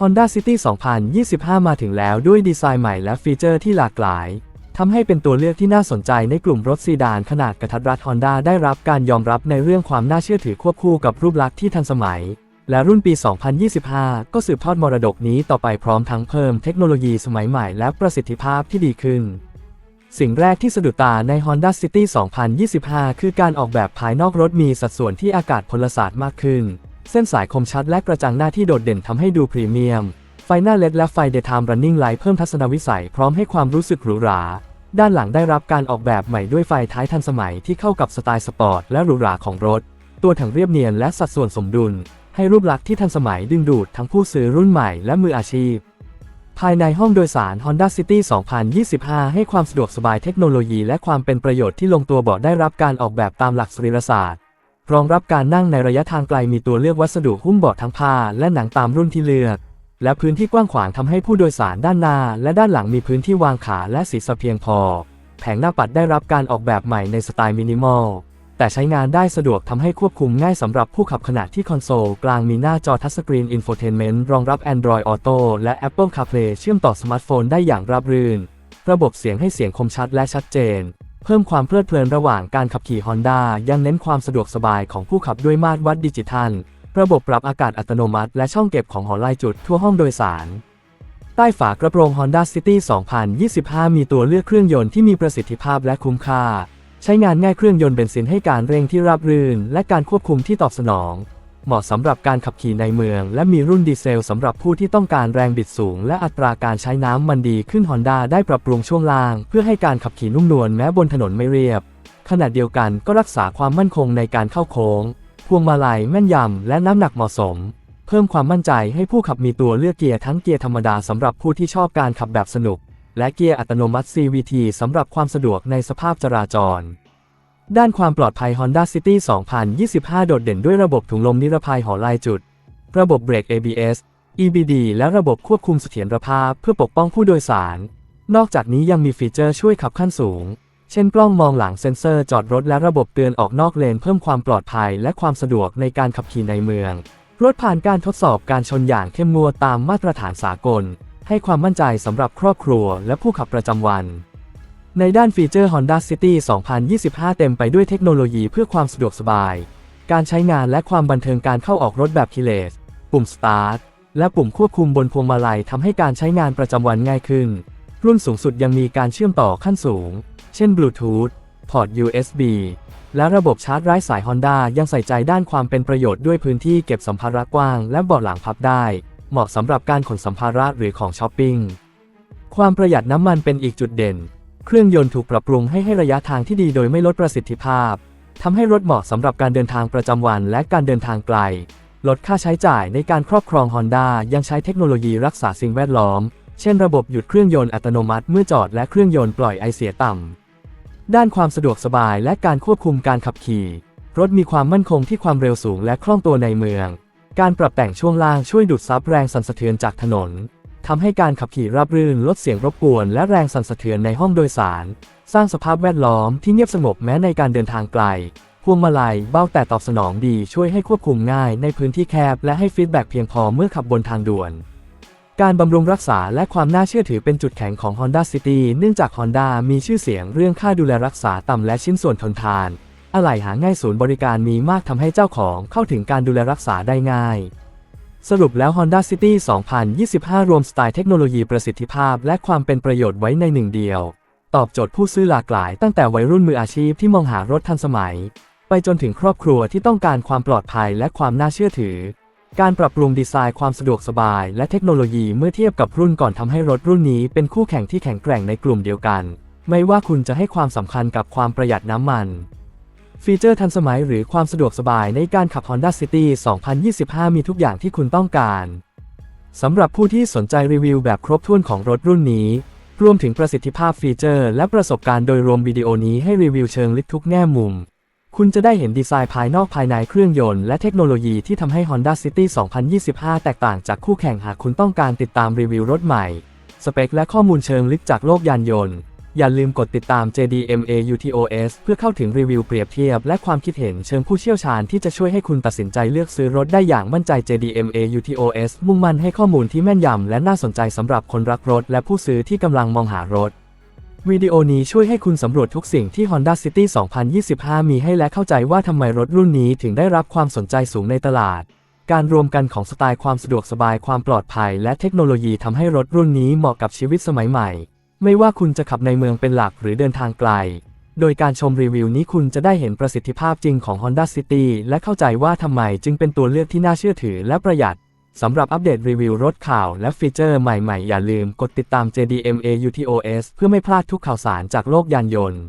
Honda City 2025 มาถึงแล้วด้วยดีไซน์ใหม่และฟีเจอร์ที่หลากหลายทำให้เป็นตัวเลือกที่น่าสนใจในกลุ่มรถซีดานขนาดกระทัดรัด Honda ได้รับการยอมรับในเรื่องความน่าเชื่อถือควบคู่กับรูปลักษณ์ที่ทันสมัย และรุ่นปี 2025 ก็สืบทอดมรดกนี้ต่อไปพร้อมทั้งเพิ่มเทคโนโลยีสมัยใหม่และประสิทธิภาพที่ดีขึ้น สิ่งแรกที่สะดุดตาใน Honda City 2025 คือการออกแบบภายนอกรถมีสัดส่วนที่อากาศพลศาสตร์มากขึ้น เส้นสายคมชัดและกระจังหน้าที่โดดเด่นทำให้ดูพรีเมียม ไฟหน้าเลดและไฟ Daytime Running Light เพิ่มทัศนวิสัยพร้อมให้ความรู้สึกหรูหรา ด้านหลังได้รับการออกแบบใหม่ด้วยไฟท้ายทันสมัยที่เข้ากับสไตล์สปอร์ตและหรูหราของรถ ตัวถังเรียบเนียนและสัดส่วนสมดุล ให้รูปลักษณ์ที่ทันสมัยดึงดูดทั้งผู้ซื้อรุ่นใหม่และมืออาชีพภายในห้องโดยสาร Honda City 2025 ให้ความสะดวกสบายเทคโนโลยีและความเป็นประโยชน์ที่ลงตัวเบาะได้รับการออกแบบตามหลักสรีรศาสตร์ รองรับการนั่งในระยะทางไกลมีตัวเลือกวัสดุหุ้มเบาะทั้งผ้าและหนังตามรุ่นที่เลือก และพื้นที่กว้างขวางทำให้ผู้โดยสารด้านหน้า และด้านหลังมีพื้นที่วางขาและศีรษะเพียงพอ แผงหน้าปัดได้รับการออกแบบใหม่ในสไตล์มินิมอล แต่ใช้งานได้สะดวกทำให้ควบคุมง่ายสำหรับผู้ขับขณะที่คอนโซลกลางมีหน้าจอทัชสกรีนอินโฟเทนเมนต์รองรับ Android Auto และ Apple CarPlay เชื่อมต่อสมาร์ทโฟนได้อย่างราบรื่น ระบบเสียงให้เสียงคมชัดและชัดเจน เพิ่มความเพลิดเพลินระหว่างการขับขี่ Honda ยังเน้นความสะดวกสบายของผู้ขับด้วยมาตรวัดดิจิทัล ระบบปรับอากาศอัตโนมัติ และช่องเก็บของหอไลจุดทั่วห้องโดยสาร ใต้ฝากระโปรง Honda City 2025 มีตัวเลือกเครื่องยนต์ที่มีประสิทธิภาพและคุ้มค่า ใช้งานง่ายเครื่องยนต์เบนซินให้การเร่งที่ราบรื่น และการควบคุมที่ตอบสนอง เหมาะสำหรับการขับขี่ในเมือง และมีรุ่นดีเซลสำหรับผู้ที่ต้องการแรงบิดสูง และอัตราการใช้น้ำมันดีขึ้น Honda ได้ปรับปรุงช่วงล่าง เพื่อให้การขับขี่นุ่มนวลแม้บนถนนไม่เรียบ ขณะเดียวกันก็รักษาความมั่นคงในการเข้าโค้ง พวงมาลัยแม่นยำและน้ำหนักเหมาะสม เพิ่มความมั่นใจให้ผู้ขับมีตัวเลือกเกียร์ทั้งเกียร์ธรรมดาสำหรับผู้ที่ชอบการขับแบบสนุก และเกียร์อัตโนมัติ CVT สำหรับความสะดวกในสภาพจราจร ด้านความปลอดภัย Honda City 2025 โดดเด่นด้วยระบบถุงลมนิรภัยหอลายจุด ระบบเบรก ABS EBD และระบบควบคุมเสถียรภาพเพื่อปกป้องผู้โดยสาร นอกจากนี้ยังมีฟีเจอร์ช่วยขับขั้นสูง เช่นกล้องมองหลังเซ็นเซอร์จอดรถและระบบเตือนออกนอกเลนเพิ่มความปลอดภัยและความสะดวกในการขับขี่ในเมือง รถผ่านการทดสอบการชนอย่างเข้มงวดตามมาตรฐานสากล ให้ความมั่นใจสำหรับครอบครัวและผู้ขับประจำวัน ในด้านฟีเจอร์ Honda City 2025 เต็มไปด้วยเทคโนโลยีเพื่อความสะดวกสบาย การใช้งานและความบันเทิงการเข้าออกรถแบบคีเลส ปุ่ม Start และปุ่มควบคุมบนพวงมาลัยทำให้การใช้งานประจำวันง่ายขึ้น รุ่นสูงสุดยังมีการเชื่อมต่อขั้นสูง เช่น Bluetooth พอร์ต USB และระบบชาร์จไร้สาย Honda ยังใส่ใจด้านความเป็นประโยชน์ด้วยพื้นที่เก็บสัมภาระกว้าง และเบาะหลังพับได้ เหมาะสำหรับการขนสัมภาระหรือของช้อปปิ้ง ความประหยัดน้ำมันเป็นอีกจุดเด่น เครื่องยนต์ถูกปรับปรุงให้ให้ระยะทางที่ดีโดยไม่ลดประสิทธิภาพทำให้รถเหมาะสำหรับการเดินทางประจำวันและการเดินทางไกล ลดค่าใช้จ่ายในการครอบครอง Honda ยังใช้เทคโนโลยีรักษาสิ่งแวดล้อม เช่นระบบหยุดเครื่องยนต์อัตโนมัติเมื่อจอดและเครื่องยนต์ปล่อยไอเสียต่ำ ด้านความสะดวกสบายและการควบคุมการขับขี่ รถมีความมั่นคงที่ความเร็วสูงและคล่องตัวในเมือง การปรับแต่งช่วงล่างช่วยดูดซับแรงสั่นสะเทือนจากถนน ทำให้การขับขี่ราบรื่นลดเสียงรบกวนและแรงสั่นสะเทือนในห้องโดยสาร สร้างสภาพแวดล้อมที่เงียบสงบแม้ในการเดินทางไกล พวงมาลัยเบาแต่ตอบสนองดีช่วยให้ควบคุมง่ายในพื้นที่แคบและให้ฟีดแบ็กเพียงพอเมื่อขับบนทางด่วน การบำรุงรักษาและความน่าเชื่อถือเป็นจุดแข็งของ Honda City เนื่องจาก Honda มีชื่อเสียงเรื่องค่าดูแลรักษาต่ำและชิ้นส่วนทนทาน อะไหล่หาง่ายศูนย์บริการมีมากทำให้เจ้าของเข้าถึงการดูแลรักษาได้ง่าย สรุปแล้ว Honda City 2025 รวมสไตล์เทคโนโลยีประสิทธิภาพ และความเป็นประโยชน์ไว้ในหนึ่งเดียว ตอบโจทย์ผู้ซื้อหลากหลาย ตั้งแต่วัยรุ่นมืออาชีพที่มองหารถทันสมัย ไปจนถึงครอบครัวที่ต้องการความปลอดภัยและความน่าเชื่อถือ การปรับปรุงดีไซน์ความสะดวกสบาย และเทคโนโลยีเมื่อเทียบกับรุ่นก่อนทำให้รถรุ่นนี้เป็นคู่แข่งที่แข็งแกร่งในกลุ่มเดียวกัน ไม่ว่าคุณจะให้ความสำคัญกับความประหยัดน้ำมัน ฟีเจอร์ทันสมัยหรือความสะดวกสบายในการขับ Honda City 2025 มีทุกอย่างที่คุณต้องการสำหรับผู้ที่สนใจรีวิวแบบครบถ้วนของรถรุ่นนี้ รวมถึงประสิทธิภาพฟีเจอร์ และประสบการณ์โดยรวมวิดีโอนี้ให้รีวิวเชิงลึกทุกแง่มุม คุณจะได้เห็นดีไซน์ภายนอกภายในเครื่องยนต์และเทคโนโลยีที่ทำให้ Honda City 2025 แตกต่างจากคู่แข่งหากคุณต้องการติดตามรีวิวรถใหม่ สเปคและข้อมูลเชิงลึกจากโลกยานยนต์ อย่าลืมกดติดตาม JDMA UTOS เพื่อเข้าถึงรีวิวเปรียบเทียบ และความคิดเห็นเชิงผู้เชี่ยวชาญที่จะช่วยให้คุณตัดสินใจเลือกซื้อรถได้อย่างมั่นใจ JDMA UTOS มุ่งมั่นให้ข้อมูลที่แม่นยำและน่าสนใจสำหรับคนรักรถ และผู้ซื้อที่กำลังมองหารถวิดีโอนี้ช่วยให้คุณสำรวจทุกสิ่งที่ Honda City 2025 มีให้และเข้าใจว่าทำไมรถรุ่นนี้ถึงได้รับความสนใจสูงในตลาด การรวมกันของสไตล์ความสะดวกสบายความปลอดภัย และเทคโนโลยีทำให้รถรุ่นนี้เหมาะกับชีวิตสมัยใหม่ ไม่ว่าคุณจะขับในเมืองเป็นหลักหรือเดินทางไกล โดยการชมรีวิวนี้คุณจะได้เห็นประสิทธิภาพจริงของ Honda City และเข้าใจว่าทำไมจึงเป็นตัวเลือกที่น่าเชื่อถือและประหยัดสำหรับอัปเดตรีวิวรถข่าวและฟีเจอร์ใหม่ๆ อย่าลืมกดติดตาม JDMA UTOS เพื่อไม่พลาดทุกข่าวสารจากโลกยานยนต์